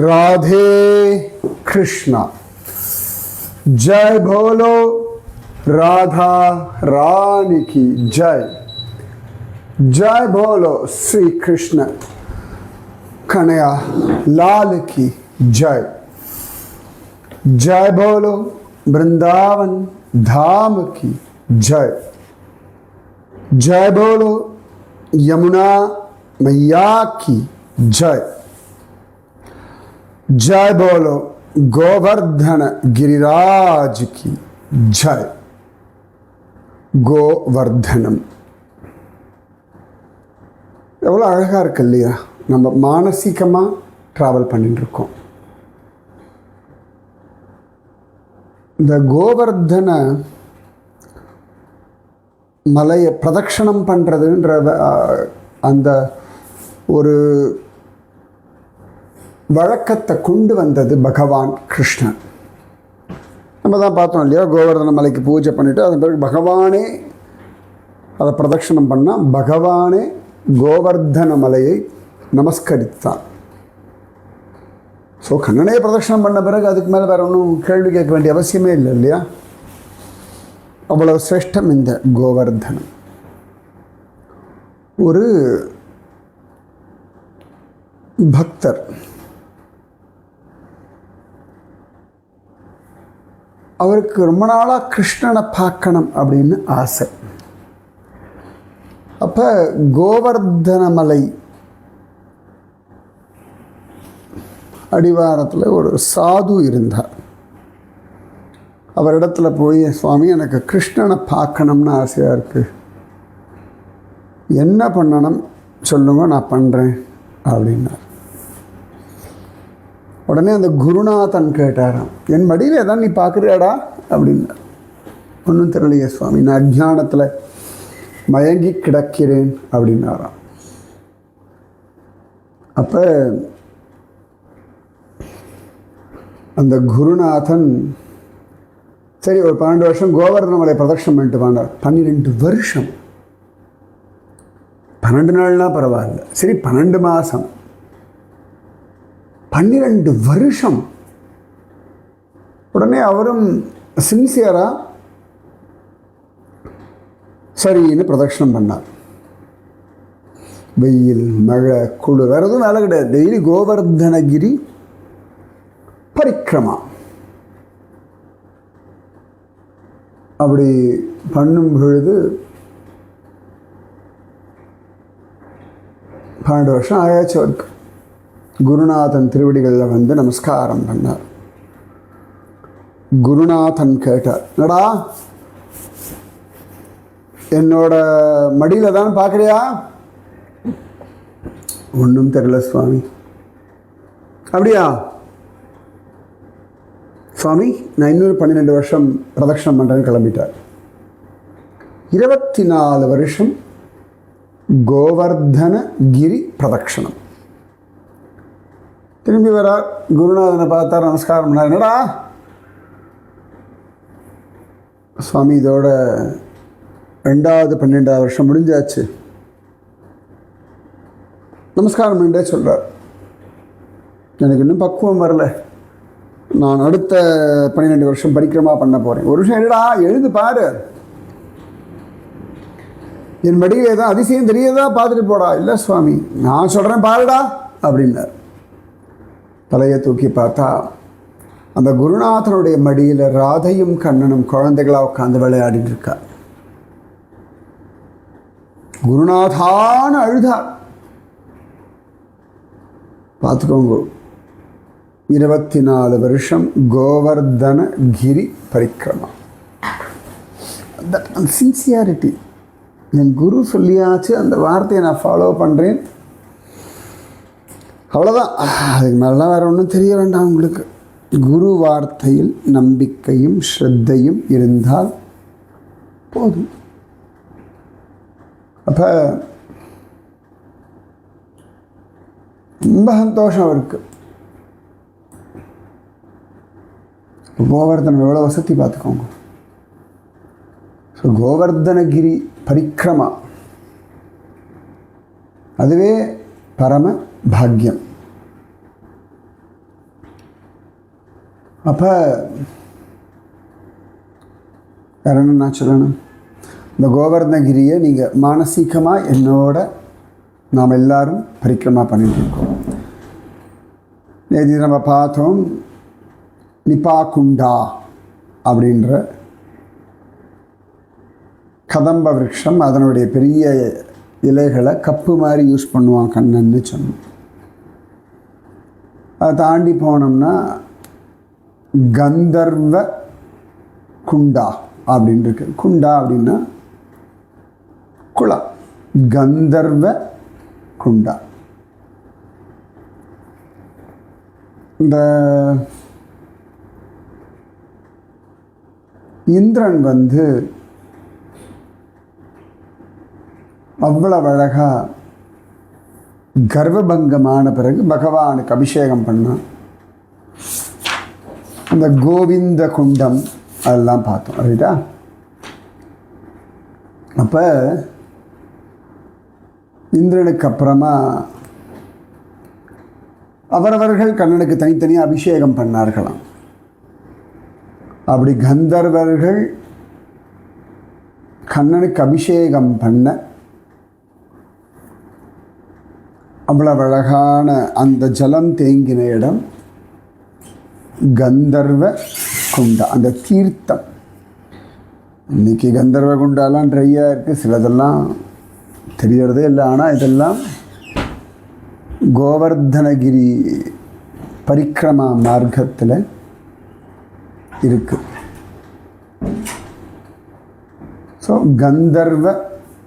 राधे कृष्णा। जय भोलो राधा रानी की जय। जय भोलो श्री कृष्ण। कन्हैया लाल की जय। जय भोलो वृंदावन धाम की जय। जय बोलो यमुना मैया की जय। जय बोलो गोवर्धन गिरिराज की जय கோவர்தனம் எவ்வளோ அழகாக இருக்கு இல்லையா நம்ம மானசீகமாக ட்ராவல் பண்ணிட்டு இருக்கோம் இந்த கோவர்தன மலையை பிரதட்சணம் பண்ணுறதுன்ற அஹ், அந்த ஒரு வழக்கத்தை கொண்டு வந்தது பகவான் கிருஷ்ணன். நம்ம தான் பார்த்தோம் இல்லையா கோவர்தன மலைக்கு பூஜை பண்ணிவிட்டு அதன் பிறகு பகவானே அதை பிரதட்சணம் பண்ணால் பகவானே கோவர்தன மலையை நமஸ்கரித்தான் ஸோ கண்ணனே பிரதட்சணம் பண்ண பிறகு அதுக்கு மேலே வேறு ஒன்றும் கேள்வி கேட்க வேண்டிய அவசியமே இல்லை இல்லையா? அவ்வளவு சிரேஷ்டம் இந்த கோவர்தனம். ஒரு பக்தர் அவருக்கு ரொம்ப நாளாக கிருஷ்ணனை பார்க்கணும் அப்படின்னு ஆசை. அப்போ கோவர்தனமலை அடிவாரத்தில் ஒரு சாது இருந்தார். அவரிடத்துல போய் சுவாமி எனக்கு கிருஷ்ணனை பார்க்கணும்னு ஆசையாக இருக்குது என்ன பண்ணணும்? சொல்லுங்க நான் பண்ணுறேன் அப்படின்னார். உடனே அந்த குருநாதன் கேட்டாராம் என் மடியில் ஏதாவது நீ பார்க்குறியாடா? அப்படின்னார் ஒன்றும் தெரியலையே சுவாமி நான் அஜானத்தில் மயங்கி கிடக்கிறேன் அப்படின்னாராம். அப்போ அந்த குருநாதன் சரி ஒரு பன்னெண்டு வருஷம் கோவர்தன மலை பிரதட்சணம் பண்ணிட்டு வாண்டார் பன்னிரெண்டு வருஷம். பன்னெண்டு நாள்னால் பரவாயில்ல. சரி பன்னெண்டு மாதம் பன்னிரெண்டு வருஷம். உடனே அவரும் சின்சியராக சரின்னு பிரதட்சணம் பண்ணார். வெயில் மழை குளிர் வேறு எதுவும் வேலை கிடையாது. டெய்லி கோவர்தனகிரி பரிக்கிரமா அப்படி பண்ணும் பொழுது பன்னெண்டு வருஷம் ஆயாச்சு அவருக்கு. குருநாதன் திருவடிகளில் வந்து நமஸ்காரம் பண்ணார். குருநாதன் கேட்டார் என்னடா? என்னோட மடியில் தான் பார்க்குறியா ஒன்றும் தெரியல சுவாமி. அப்படியா? சுவாமி நான் இன்னொரு பன்னிரெண்டு வருஷம் பிரதட்சணம் பண்ணுறேன்னு கிளம்பிட்டார். இருபத்தி நாலு வருஷம் கோவர்தன கிரி பிரதட்சணம். திரும்பி வரார் குருநாதனை பார்த்தார் நமஸ்காரம் பண்ணார். என்னடா? சுவாமி இதோட ரெண்டாவது பன்னெண்டாவது வருஷம் முடிஞ்சாச்சு. நமஸ்காரம் பண்ணிட்டே சொல்கிறார் எனக்கு இன்னும் பக்குவம் வரல. நான் அடுத்த பன்னிரெண்டு வருஷம் பரிக்கிரமா பண்ண போகிறேன் ஒரு விஷயம் என்னடா எழுந்து பாரு. என் மடியில் ஏதோ அதிசயம் தெரியாதா? பார்த்துட்டு போடா. இல்லை சுவாமி நான் சொல்கிறேன் பாருடா அப்படின்னார். தலையை தூக்கி பார்த்தா அந்த குருநாதனுடைய மடியில் ராதையும் கண்ணனும் குழந்தைகளாக உட்காந்து விளையாடிட்டு இருக்கா. குருநாதான் அழுதார் பார்த்துக்கோங்க. இருபத்தி நாலு வருஷம் கோவர்தன கிரி பரிக்கிரமா அந்த சின்சியாரிட்டி என் குரு சொல்லியாச்சு அந்த வார்த்தையை நான் ஃபாலோ பண்ணுறேன் அவ்வளோதான் அதுக்கு மேலாம் வேறு ஒன்றும் தெரிய வேண்டாம் உங்களுக்கு. குரு வார்த்தையில் நம்பிக்கையும் ஸ்ரத்தையும் இருந்தால் போதும். அப்போ ரொம்ப சந்தோஷம் அவருக்கு. கோவர்தனம் எவ்வளோ வசதி பார்த்துக்கோங்க. ஸோ கோவர்தனகிரி பரிக்ரமா. அதுவே பரம பாக்யம் அப்போ வேற என்ன நான் சொல்லணும் இந்த கோவர்தகிரியை நீங்கள் மானசீகமாக என்னோட நாம் எல்லாரும் பரிக்கிரமா பண்ணிட்டு இருக்கோம் நேற்று நம்ம பார்த்தோம் நிபா குண்டா அப்படின்ற கதம்ப விரக்ஷம் அதனுடைய பெரிய இலைகளை கப்பு மாதிரி யூஸ் பண்ணுவான் கண்ணன்னு சொன்னோம் அதை தாண்டி போனோம்னா கந்தர்வ குண்டா அப்படின்னு இருக்கு. குண்டா அப்படின்னா குளம். கந்தர்வ குண்டா. இந்த இந்திரன் வந்து அவ்வளவு அழகாக கர்வபங்கமான பிறகு பகவானுக்கு அபிஷேகம் பண்ணான் அந்த கோவிந்த குண்டம் அதெல்லாம் பார்த்தோம் ரைட்டா அப்போ இந்திரனுக்கு அப்புறமா அவரவர்கள் கண்ணனுக்கு தனித்தனியாக அபிஷேகம் பண்ணார்களாம். அப்படி கந்தர்வர்கள் கண்ணனுக்கு அபிஷேகம் பண்ண அவ்வளவு அழகான அந்த ஜலம் தேங்கின இடம் கந்தர்வ குண்டா அந்த தீர்த்தம். இன்னைக்கு கந்தர்வ குண்டாலாம் ட்ரையாக இருக்குது சிலதெல்லாம் தெரியறதே இல்லை. ஆனால் இதெல்லாம் கோவர்தனகிரி பரிக்ரமா மார்க்கத்தில் இருக்கு. ஸோ கந்தர்வ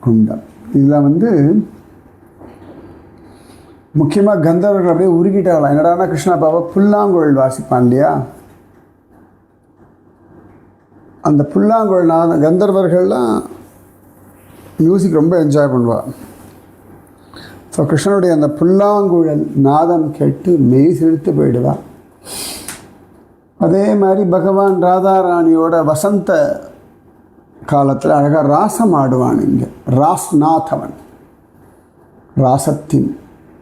குண்டம். இதில் வந்து முக்கியமாக கந்தர்வர்கள் அப்படியே உருகிட்டாங்களாம். என்னடானா கிருஷ்ணா பாபா புல்லாங்குழல் வாசிப்பான் இல்லையா? அந்த புல்லாங்குழல் நாதம் கந்தர்வர்கள்லாம் மியூசிக் ரொம்ப என்ஜாய் பண்ணுவாள் ஸோ கிருஷ்ணனுடைய அந்த புல்லாங்குழல் நாதம் கேட்டு மெய் சிரித்து போயிடுவா. அதே மாதிரி பகவான் ராதாராணியோட வசந்த காலத்தில் அழகாக ராசம் ஆடுவான் இங்கே. ராஸ்நாதவன். ராசத்தின்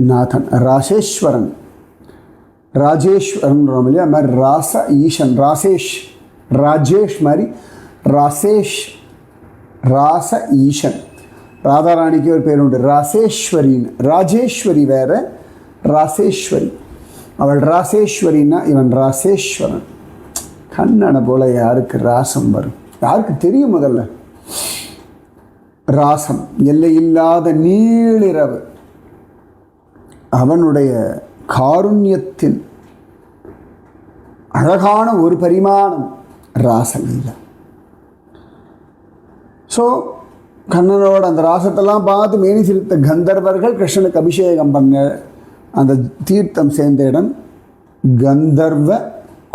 நாதன் ராசேஸ்வரன் ராஜேஸ்வரன் இல்லையா அது மாதிரி ராச ஈசன் ராசேஷ் ராஜேஷ் மாதிரி ராசேஷ் ராச ஈசன் ராதாராணிக்கு ஒரு பேர் உண்டு ராசேஸ்வரின்னு ராஜேஸ்வரி வேற ராசேஸ்வரி அவள் ராசேஸ்வரின்னா இவன் ராசேஸ்வரன் கண்ணனை போல யாருக்கு ராசம் வரும் யாருக்கு தெரியும் முதல்ல ராசம் எல்லையில்லாத நீளிரவு அவனுடைய காருண்யத்தின் அழகான ஒரு பரிமாணம் ராசலீலா. ஸோ கண்ணனோட அந்த ராசத்தெல்லாம் பார்த்து மேனி சிரித்த கந்தர்வர்கள் கிருஷ்ணனுக்கு அபிஷேகம் பண்ண அந்த தீர்த்தம் சேர்ந்த இடம் கந்தர்வ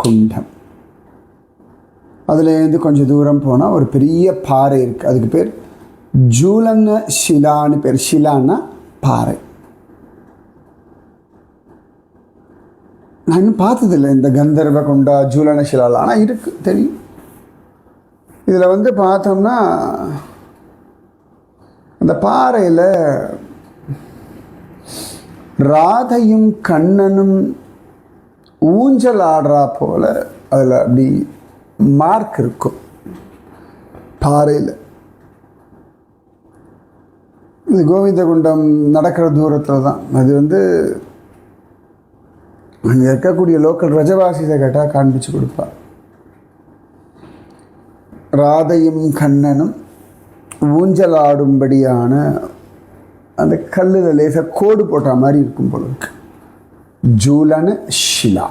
குண்டம். அதுலேருந்து கொஞ்சம் தூரம் போனால் ஒரு பெரிய பாறை இருக்குது அதுக்கு பேர் ஜூலன்ன ஷிலான்னு பேர். ஷிலான்னா பாறை. நான் இன்னும் பார்த்ததில்லை இந்த கந்தர்வ குண்டா ஜூலன சிலால். ஆனால் இருக்குது தெரியும். இதில் வந்து பார்த்தோம்னா அந்த பாறையில் ராதையும் கண்ணனும் ஊஞ்சல் ஆடுறா போல் அதில் அப்படி மார்க் இருக்கும் பாறையில். இது கோவிந்தகுண்டம் நடக்கிற தூரத்தில் தான். அது வந்து அங்கே இருக்கக்கூடிய லோக்கல் ரஜவாசியை கேட்டால் காண்பிச்சு கொடுப்பா. ராதையும் கண்ணனும் ஊஞ்சலாடும்படியான அந்த கல்லில் லேசாக கோடு போட்ட மாதிரி இருக்கும் போல இருக்கு. ஜூலன ஷிலா.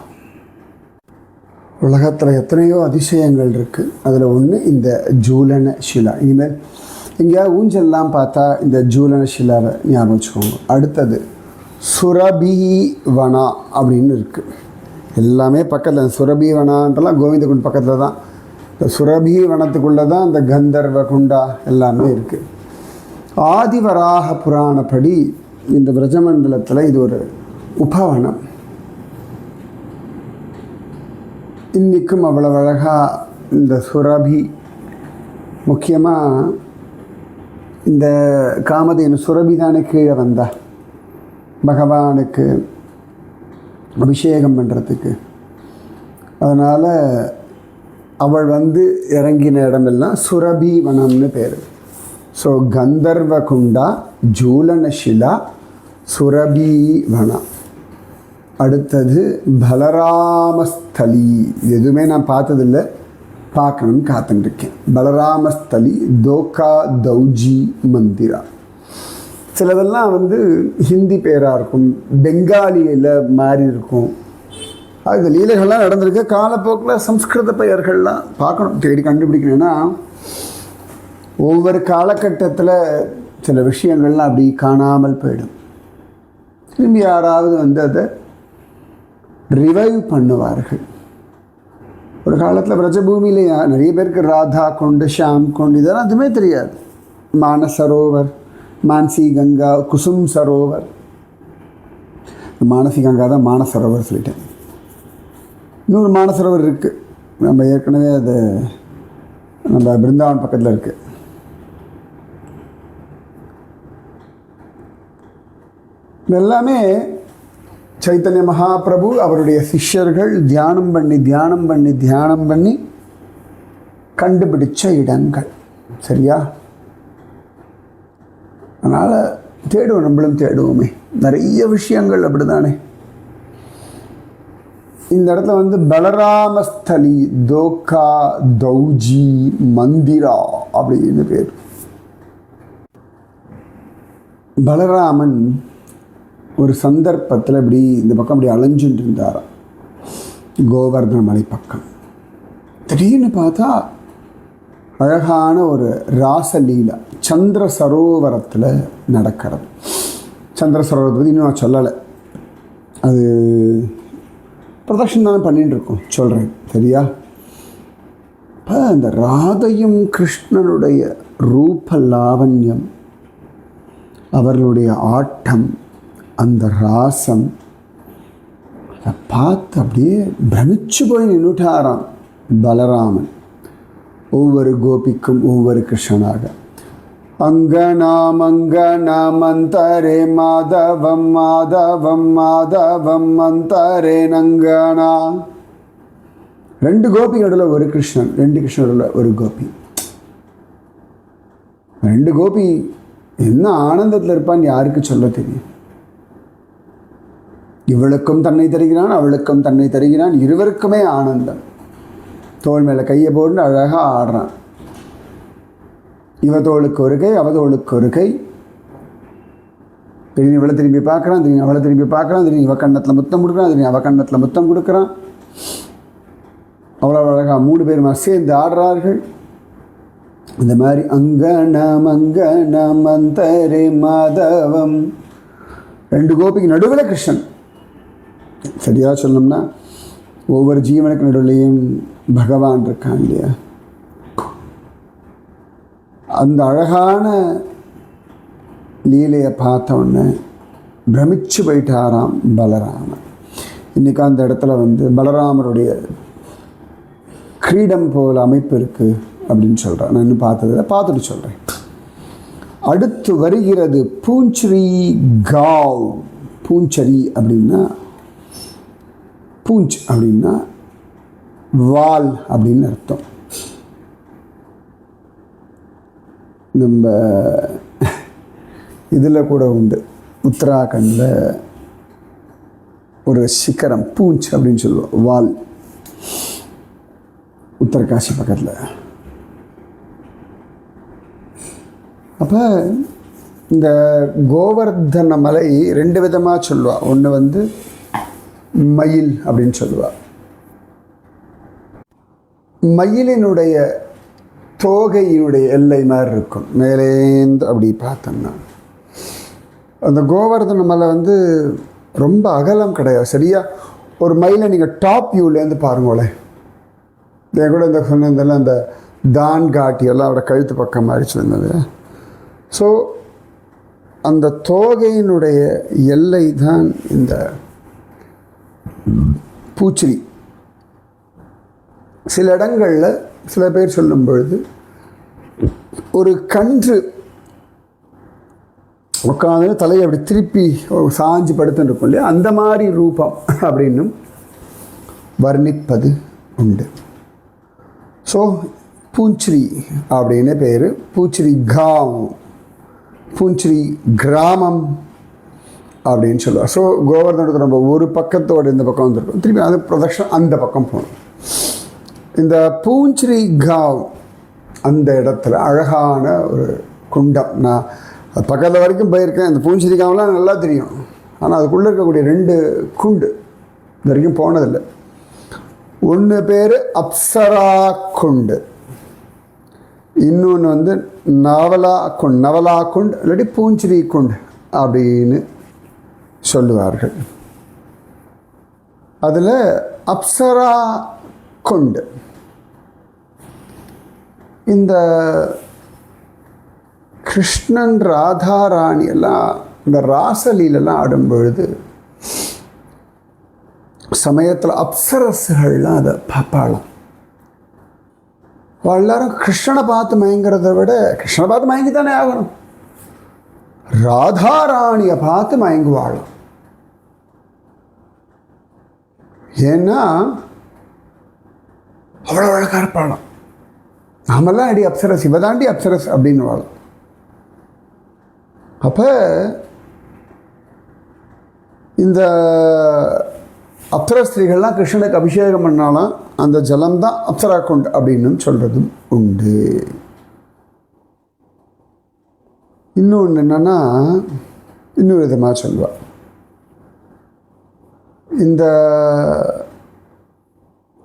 உலகத்தில் எத்தனையோ அதிசயங்கள் இருக்குது அதில் ஒன்று இந்த ஜூலன ஷிலா. இனிமேல் எங்கேயாவது ஊஞ்சல்லாம் பார்த்தா இந்த ஜூலன ஷிலாவை ஞாபகம் வச்சுக்கோங்க. அடுத்தது சுரபி வனா அப்படின்னு இருக்குது எல்லாமே பக்கத்தில் சுரபீவனான்றலாம் கோவிந்தகுண்ட் பக்கத்தில் தான். இந்த சுரபி வனத்துக்குள்ளே தான் இந்த கந்தர்வ குண்டா எல்லாமே இருக்குது ஆதிவராக புராணப்படி இந்த பிரஜமண்டலத்தில் இது ஒரு உபவனம். இன்றைக்கும் அவ்வளோ அழகாக இந்த சுரபி முக்கியமாக இந்த காமதேனு சுரபி தானே கீழே வந்தா. பகவானுக்கு அபிஷேகம் பண்ணுறதுக்கு அதனால் அவள் வந்து இறங்கின இடமெல்லாம் சுரபி வனம்னு பேர். ஸோ கந்தர்வகுண்டா ஜூலனஷிலா சுரபி வனம் அடுத்தது பலராமஸ்தலி. எதுவுமே நான் பார்த்ததில்ல. பார்க்கணும்னு காத்துட்டுருக்கேன் பலராமஸ்தலி தோகா தௌஜி மந்திரா. சிலதெல்லாம் வந்து ஹிந்தி பேராக இருக்கும் பெங்காலியில் மாறி இருக்கும். அது லீலைகள்லாம் நடந்திருக்கு. காலப்போக்கில் சம்ஸ்கிருத பெயர்கள்லாம் பார்க்கணும். தேடி கண்டுபிடிக்கணும் ஏன்னா ஒவ்வொரு காலகட்டத்தில் சில விஷயங்கள்லாம் அப்படி காணாமல் போயிடும். திரும்பி யாராவது வந்து அதை ரிவைவ் பண்ணுவார்கள். ஒரு காலத்தில் பிரஜபூமியில் நிறைய பேருக்கு ராதா கொண்டு ஷாம் கொண்டு இதெல்லாம் எதுவுமே தெரியாது. மானசரோவர் மான்சி கங்கா குசும் சரோவர். மானசி கங்கா தான் மானசரோவர் சொல்லிட்டேன். இன்னொரு மானசரோவர் இருக்குது நம்ம ஏற்கனவே அது நம்ம பிருந்தாவன் பக்கத்தில் இருக்குது எல்லாமே சைத்தன்ய மகாபிரபு அவருடைய சிஷ்யர்கள் தியானம் பண்ணி தியானம் பண்ணி தியானம் பண்ணி கண்டுபிடிச்ச இடங்கள். சரியா? அதனால் தேடுவோம் நம்மளும் தேடுவோமே. நிறைய விஷயங்கள் அப்படிதானே. இந்த இடத்துல வந்து பலராமஸ்தலி தோக்கா தௌஜி மந்திரா அப்படின்னு பேர். பலராமன் ஒரு சந்தர்ப்பத்தில் இப்படி இந்த பக்கம் அப்படி அலைஞ்சுட்டு இருந்தாராம். கோவர்தன மலை பக்கம் திடீர்னு பார்த்தா அழகான ஒரு ராசலீலா சந்திர சரோவரத்தில் நடக்கிறது. சந்திர சரோவரத்தை பற்றி இன்னும் நான் சொல்லலை. அது பிரதட்சணம் தானே பண்ணிட்டு இருக்கோம். சொல்கிறேன் சரியா? இப்போ அந்த ராதையும் கிருஷ்ணனுடைய ரூப லாவண்யம் அவர்களுடைய ஆட்டம் அந்த ராசம் அதை பார்த்து அப்படியே பிரமிச்சு போய் நின்றுட்டாராம் பலராமன். ஒவ்வொரு கோபிக்கும் ஒவ்வொரு கிருஷ்ணனாக. அங்கனாம் அங்கனாம் மாதவம் மாதவம் மாதவம் அந்தரே நங்கனா. ரெண்டு கோபி நடுவில் ஒரு கிருஷ்ணன் ரெண்டு கிருஷ்ணன் நடுவில் ஒரு கோபி. ரெண்டு கோபி என்ன ஆனந்தத்தில் இருப்பான்னு யாருக்கு சொல்ல தெரியும்? இவளுக்கும் தன்னை தருகிறான் அவளுக்கும் தன்னை தருகிறான் இருவருக்குமே ஆனந்தம். தோள் மேலே கையை போட்டு அழகாக ஆடுறான். இவ தோளுக்கு ஒரு கை அவ தோளுக்கு ஒரு கை. திரும்பி இவளை திரும்பி பார்க்குறான் திடீர்னு அவளை திரும்பி பார்க்குறான் திரும்பி இவ கண்ணத்தில் முத்தம் கொடுக்குறான் திரும்பி அவ கண்ணத்தில் முத்தம் கொடுக்குறான். அவ்வளோ அழகாக மூணு பேரும் சேர்ந்து ஆடுறார்கள். இந்த மாதிரி அங்கனம் அங்கனம் அந்தரே மாதவம். ரெண்டு கோபிக்கு நடுவில் கிருஷ்ணன். சரியாக சொல்லணும்னா ஒவ்வொரு ஜீவனுக்கு நடுவிலையும் பகவான் இருக்கான் இல்லையா? அந்த அழகான லீலையை பார்த்த உடனே பிரமிச்சு போயிட்டாராம் பலராமன். இன்றைக்கி அந்த இடத்துல வந்து பலராமருடைய கிரீடம் போல் அமைப்பு இருக்குது அப்படின்னு சொல்கிறேன் நான் இன்னும் பார்த்ததில்ல. பார்த்துட்டு சொல்கிறேன் அடுத்து வருகிறது பூஞ்சரி காவ். பூஞ்சரி அப்படின்னா பூஞ்ச் அப்படின்னா வால் அப்படின்னு அர்த்தம். நம்ம இதில் கூட உண்டு. உத்தராகண்டில் ஒரு சிக்கரம் பூஞ்ச் அப்படின்னு சொல்லுவோம் வால். உத்தரகாசி பக்கத்தில். அப்போ இந்த கோவர்தன மலை ரெண்டு விதமாக சொல்லுவாள் ஒன்று வந்து மயில் அப்படின்னு சொல்லுவா. மயிலினுடைய தோகையினுடைய எல்லை மாதிரி இருக்கும். மேலேந்து அப்படி பார்த்தோம்னா. அந்த கோவர்தன மலை வந்து ரொம்ப அகலம் கிடையாது. சரியா? ஒரு மயிலை நீங்கள் டாப் வியூலேருந்து பாருங்களேன். என் கூட இந்த சொன்னதில் அந்த தான் காட்டி எல்லாம் கழுத்து பக்கம் மாதிரி சொன்னது ஸோ அந்த தோகையினுடைய எல்லை தான் இந்த பூச்சிரி சில இடங்களில் சில பேர் சொல்லும் பொழுது ஒரு கன்று உட்காந்து தலையை அப்படி திருப்பி சாஞ்சு படுத்துன்னு இருக்கும் இல்லையா? அந்த மாதிரி ரூபம் அப்படின்னும் வர்ணிப்பது உண்டு. ஸோ பூஞ்சிரி அப்படின்னு பேர். பூச்சிரி காவ் பூஞ்சிரி கிராமம். அப்படின்னு சொல்லுவார் ஸோ கோவர்தனுக்கு நம்ம ஒரு பக்கத்தோடு இந்த பக்கம் வந்திருக்கோம். திரும்பி அது பிரதட்சணம் அந்த பக்கம் போகணும். இந்த பூஞ்சிரி காவ் அந்த இடத்துல அழகான ஒரு குண்டம். நான் அது பக்கத்தில் வரைக்கும் போயிருக்கேன். இந்த பூஞ்சிரி காவெலாம் நல்லா தெரியும். ஆனால் அதுக்குள்ளே இருக்கக்கூடிய ரெண்டு குண்டு இது வரைக்கும் போனதில்லை. ஒன்று பேர் அப்சரா குண்டு. இன்னொன்று வந்து நவலா குண்ட் நவலா குண்ட் இல்லாட்டி பூஞ்சிரி குண்ட் அப்படின்னு சொல்லுவார்கள். அதில் அப்சரா கொண்டு. இந்த கிருஷ்ணன் ராதாராணி எல்லாம் இந்த ராசலீலெல்லாம் ஆடும் பொழுது சமயத்தில் அப்சரசுகள்லாம் அதை பார்ப்பாளாம். எல்லாரும் கிருஷ்ணனை பார்த்து மயங்கிறத விட கிருஷ்ணனை பார்த்து மயங்கி தானே ஆகணும் ராதாராணியை பார்த்து மயங்குவாளாம். ஏன்னா அவ்வளோ அழகாக இருப்பாளாம் நாமெல்லாம் அடி அப்சரஸ் இவதாண்டி அப்சரஸ் அப்படின்னு வாழும். அப்போ இந்த அப்சர ஸ்திரீகள்லாம் கிருஷ்ணனுக்கு அபிஷேகம் பண்ணாலும் அந்த ஜலம் தான் அப்சரா கொண்டு அப்படின்னு சொல்கிறதும் உண்டு. இன்னொன்று என்னென்னா இன்னொரு விதமாக சொல்லுவாள் இந்த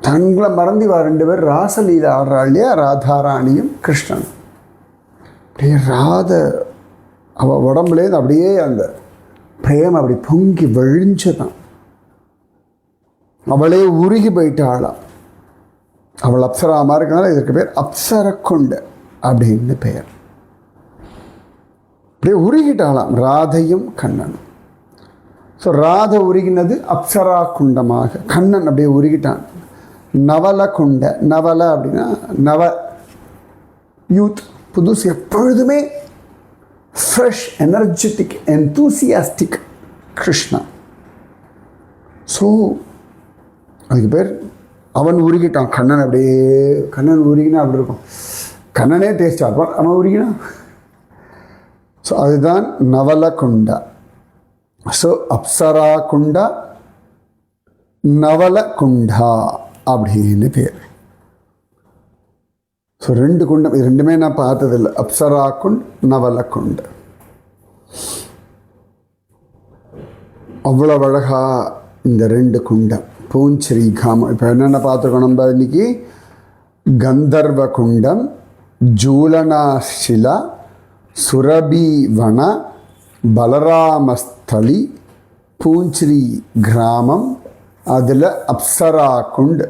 தங்களை மறந்து இவா ரெண்டு பேர் ராசலீல ஆடுறா இல்லையா? ராதாராணியும் கிருஷ்ணன் அப்படியே ராத அவள் உடம்புலேருந்து அப்படியே அந்த பிரேம் அப்படி பொங்கி வெழிஞ்சதான் அவளே உருகி போயிட்டாளாம். அவள் அப்சரா இருக்கனால இதற்கு பேர் அப்சர அப்படின்னு பெயர். அப்படியே உருகிட்டாளாம் ராதையும் கண்ணனும். ஸோ ராதை உருகினது அப்சரா குண்டமாக கண்ணன் அப்படியே உருகிட்டான். நவல குண்ட நவல அப்படின்னா நவ யூத் புதுசு எப்பொழுதுமே fresh energetic enthusiastic Krishna so அதுக்கு பேர் அவன் உருகிட்டான். கண்ணன் அப்படியே கண்ணன் உருகினா அப்படி இருக்கும். கண்ணனே டேஸ்ட்டாக இருப்பான். அவன் உருகினா? ஸோ அதுதான் நவல குண்டா ஸோ அப்சரா குண்டா நவல குண்டா அப்படின்னு பேர். ஸோ ரெண்டு குண்டம் இது ரெண்டுமே நான் பார்த்ததில்லை. அப்சரா குண்ட் நவல குண்டு அவ்வளோ அழகா இந்த ரெண்டு குண்டம் பூஞ்சரி காமம் இப்போ என்னென்ன பார்த்துருக்கோம் நம்ம இன்னைக்கு? கந்தர்வ குண்டம் ஜூலனாசிலா சுரபி வன தளி பூஞ்சிரி கிராமம் அதில் அப்சரா குண்ட்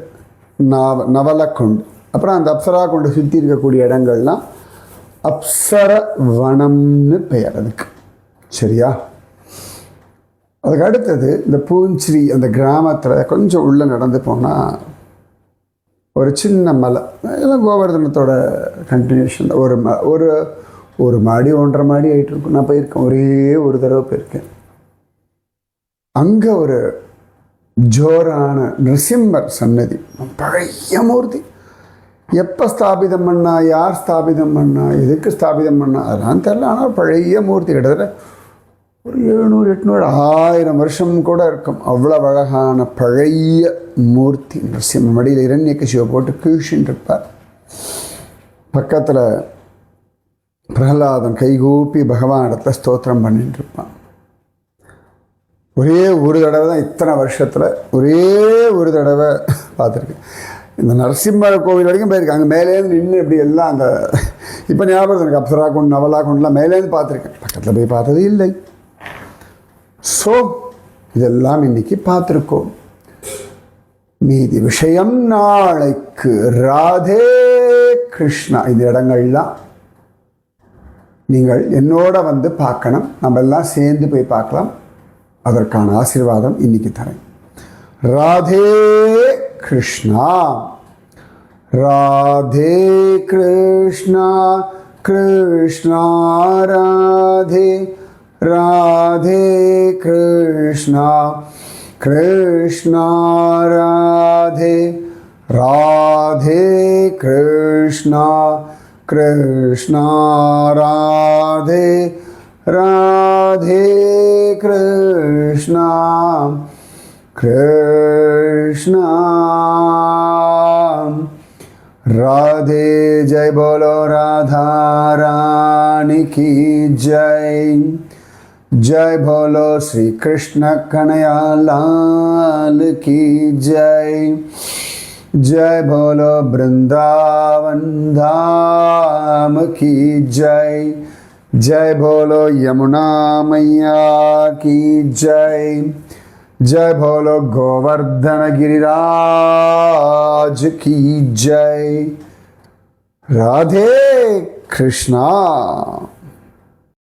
நவ நவலக்குண்ட் அப்புறம் அந்த அப்சரா குண்டை சுற்றி இருக்கக்கூடிய இடங்கள்லாம் அப்சர வனம்னு பெயர் அதுக்கு. சரியா? அதுக்கு அடுத்தது இந்த பூஞ்சிரி அந்த கிராமத்தில் கொஞ்சம் உள்ளே நடந்து போனால் ஒரு சின்ன மலை. எல்லாம் கோவர்தனத்தோட கண்டினியூஷன் ஒரு ம ஒரு ஒரு மாடி ஒன்றரை மாடி ஆகிட்டு இருக்கும் நான் போயிருக்கேன். ஒரே ஒரு தடவை போயிருக்கேன். அங்கே ஒரு ஜோரான நிருசிம்மர் சன்னதி பழைய மூர்த்தி. எப்போ ஸ்தாபிதம் பண்ணா யார் ஸ்தாபிதம் பண்ணா எதுக்கு ஸ்தாபிதம் பண்ணா அதெல்லாம் தெரில ஆனால் பழைய மூர்த்தி கிட்டத்தட்ட ஒரு எழுநூறு எட்நூறு ஆயிரம் வருஷம் கூட இருக்கும். அவ்வளோ அழகான பழைய மூர்த்தி நரசிம்ம மடியில் இரண்ய போட்டு கீழ்ச்சின்னு இருப்பார். பக்கத்தில் பிரகலாதன் கைகூப்பி பகவான் இடத்துல ஸ்தோத்திரம் பண்ணிட்டு இருப்பான். ஒரே ஒரு தடவை தான் இத்தனை வருஷத்தில் ஒரே ஒரு தடவை பார்த்துருக்கேன் இந்த நரசிம்மர் கோவில் வரைக்கும் போயிருக்கேன். அங்கே மேலேருந்து நின்று இப்படி எல்லாம் அந்த இப்போ ஞாபகம் எனக்கு அப்சரா கொண்டு நவலா கொண்டுலாம் மேலேருந்து பார்த்துருக்கேன் பக்கத்தில் போய் பார்த்தது இல்லை. ஸோ இதெல்லாம் இன்னைக்கு பார்த்துருக்கோம். மீதி விஷயம் நாளைக்கு. ராதே கிருஷ்ணா. இந்த இடங்கள்லாம் நீங்கள் என்னோட வந்து பார்க்கணும். நம்ம எல்லாம் சேர்ந்து போய் பார்க்கலாம். அதற்கான ஆசீர்வாதம் இன்னைக்கு தரேன் ராதே கிருஷ்ணா ராதே கிருஷ்ணா கிருஷ்ணா ராதே ராதே கிருஷ்ணா கிருஷ்ணா ராதே राधे कृष्णा कृष्णा राधे राधे कृष्णा। कृष्णा। राधे जय बोलो, राधा रानी की जय। जय बोलो श्री कृष्ण कन्हैया लाल की जय। जय बोलो, वृंदावन धाम की जय। जय भोलो यमुना मैया की जय। जय भोलो गोवर्धन गिरिराज की जय। राधे कृष्णा।